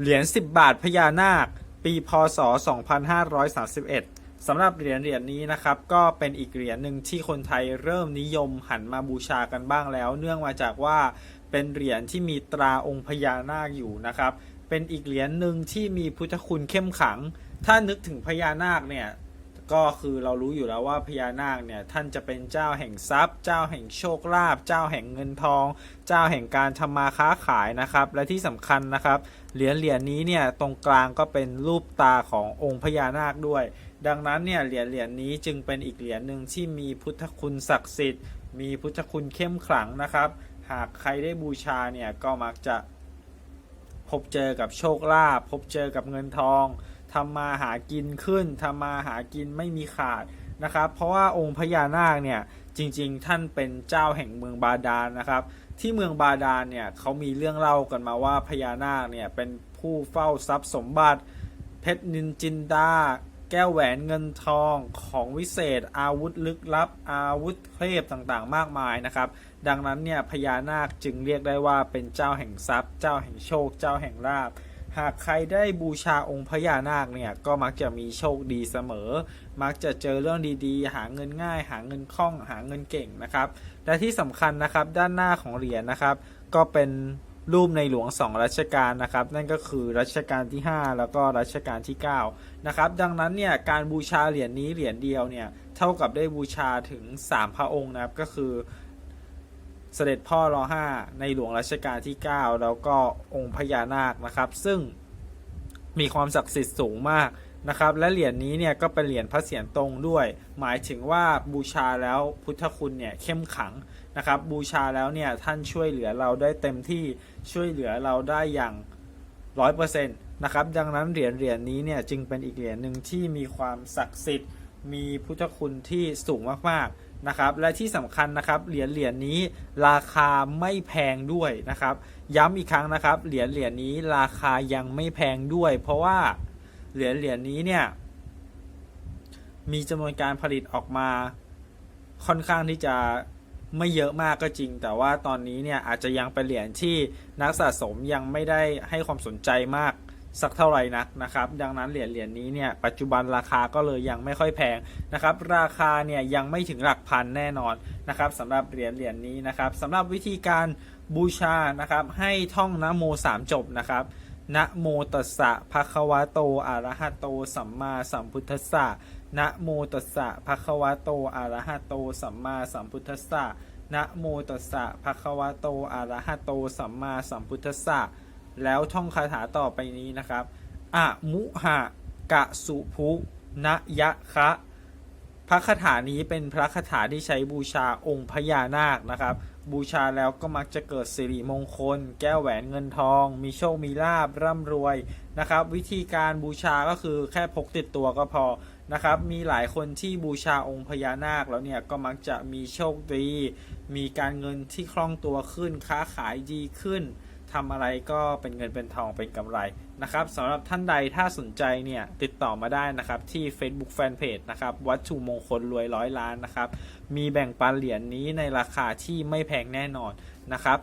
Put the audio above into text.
เหรียญ 10 บาทพญานาค ปีพศ 2531สำหรับเหรียญเหรียญนี้นะครับ ก็เป็นอีกเหรียญหนึ่งที่คนไทยเริ่มนิยมหันมาบูชากันบ้างแล้ว เนื่องมาจากว่าเป็นเหรียญที่มีตราองค์พญานาคอยู่นะครับ เป็นอีกเหรียญหนึ่งที่มีพุทธคุณเข้มขัง ถ้านึกถึงพญานาคเนี่ย ก็คือเรารู้อยู่แล้วว่าพญานาคเนี่ยท่านจะเป็นเจ้าแห่งทรัพย์ เจ้าแห่งโชคลาภเจ้าแห่งเงินทอง เจ้าแห่งการทำมาค้าขายนะครับ และที่สำคัญนะครับเหรียญเหรียญนี้เนี่ยตรงกลางก็เป็นรูปตาขององค์พญานาคด้วย ดังนั้นเนี่ยเหรียญเหรียญนี้จึงเป็นอีกเหรียญหนึ่งที่มีพุทธคุณศักดิ์สิทธิ์ มีพุทธคุณเข้มขลังนะครับ หากใครได้บูชาเนี่ยก็มักจะพบเจอกับโชคลาภพบเจอกับเงินทอง ทำมาหากินขึ้นทำมาหากินไม่มีขาดนะครับ เพราะว่าองค์พญานาคเนี่ยจริง ๆ ท่านเป็นเจ้าแห่งเมืองบาดาลนะครับ ที่เมืองบาดาลเนี่ยเขามีเรื่องเล่ากันมาว่าพญานาคเนี่ยเป็นผู้เฝ้าทรัพย์สมบัติ เพชรนินจินดาแก้วแหวนเงินทองของวิเศษ อาวุธลึกลับ อาวุธเทพต่างๆ มากมายนะครับ ดังนั้นเนี่ยพญานาคจึงเรียกได้ว่าเป็นเจ้าแห่งทรัพย์ เจ้าแห่งโชค เจ้าแห่งลาภ หากใครได้บูชาองค์พญานาคเนี่ยก็มักจะมีโชคดีเสมอ มักจะเจอเรื่องดีๆ หาเงินง่าย หาเงินคล่อง หาเงินเก่งนะครับ และที่สำคัญนะครับด้านหน้าของเหรียญนะครับ ก็เป็นรูปในหลวงสองรัชกาลนะครับ นั่นก็คือรัชกาลที่ 5 แล้วก็รัชกาลที่ 9 นะครับ ดังนั้นเนี่ยการบูชาเหรียญนี้เหรียญเดียวเนี่ยเท่ากับได้บูชาถึง 3 พระองค์นะครับก็คือ เสด็จพ่อรอห้าในหลวงรัชกาลที่ 9 แล้วก็องค์พญานาคนะครับ ซึ่งมีความศักดิ์สิทธิ์สูงมากนะครับ และเหรียญนี้เนี่ยก็เป็นเหรียญพระเศียรตรงด้วย หมายถึงว่าบูชาแล้วพุทธคุณเนี่ยเข้มขังนะครับ บูชาแล้วเนี่ยท่านช่วยเหลือเราได้เต็มที่ช่วยเหลือเราได้อย่างร้อยเปอร์เซ็นต์นะครับ ดังนั้นเหรียญเหรียญนี้เนี่ยจึงเป็นอีกเหรียญหนึ่งที่มีความศักดิ์สิทธิ์ มีพุทธคุณที่สูงมากๆ นะครับและที่สำคัญนะครับเหรียญเหรียญนี้ราคาไม่แพงด้วยนะครับ ย้ำอีกครั้งนะครับเหรียญเหรียญนี้ราคายังไม่แพงด้วย เพราะว่าเหรียญเหรียญนี้เนี่ยมีจำนวนการผลิตออกมาค่อนข้างที่จะไม่เยอะมากก็จริง แต่ว่าตอนนี้เนี่ยอาจจะยังเป็นเหรียญที่นักสะสมยังไม่ได้ให้ความสนใจมาก สักเท่าไหร่นักนะครับ ดังนั้นเหรียญเหรียญนี้เนี่ยปัจจุบันราคาก็เลยยังไม่ค่อยแพงนะครับ ราคาเนี่ยยังไม่ถึงหลักพันแน่นอนนะครับสำหรับเหรียญเหรียญนี้นะครับสำหรับวิธีการบูชานะครับ ให้ท่องนะโมสามจบนะครับนะโมตัสสะภะคะวะโตอะระหะโต สัมมาสัมพุทธัสสะนะโมตัสสะภะคะวะโตอะระหะโต สัมมาสัมพุทธัสสะนะโมตัสสะภะคะวะโตอะระหะโต สัมมาสัมพุทธัสสะ แล้วท่องคาถาต่อไปนี้นะครับอะมุหะกะสุภุนะยะคะพระคาถานี้เป็นพระคาถาที่ใช้บูชาองค์พญานาคนะครับ บูชาแล้วก็มักจะเกิดสิริมงคล แก้วแหวนเงินทอง มีโชคมีลาบร่ำรวยนะครับ วิธีการบูชาก็คือแค่พกติดตัวก็พอนะครับ มีหลายคนที่บูชาองค์พญานาคแล้วเนี่ยก็มักจะมีโชคดี มีการเงินที่คล่องตัวขึ้น ค้าขายดีขึ้น ทำอะไรก็เป็นเงินเป็นทองเป็นกำไรนะครับสำหรับท่านใดถ้าสนใจเนี่ยติดต่อมาได้นะครับที่ Facebook Fanpage นะครับวัตถุมงคลรวยร้อยล้านนะครับมีแบ่งปันเหรียญนี้ในราคาที่ไม่แพงแน่นอนนะครับ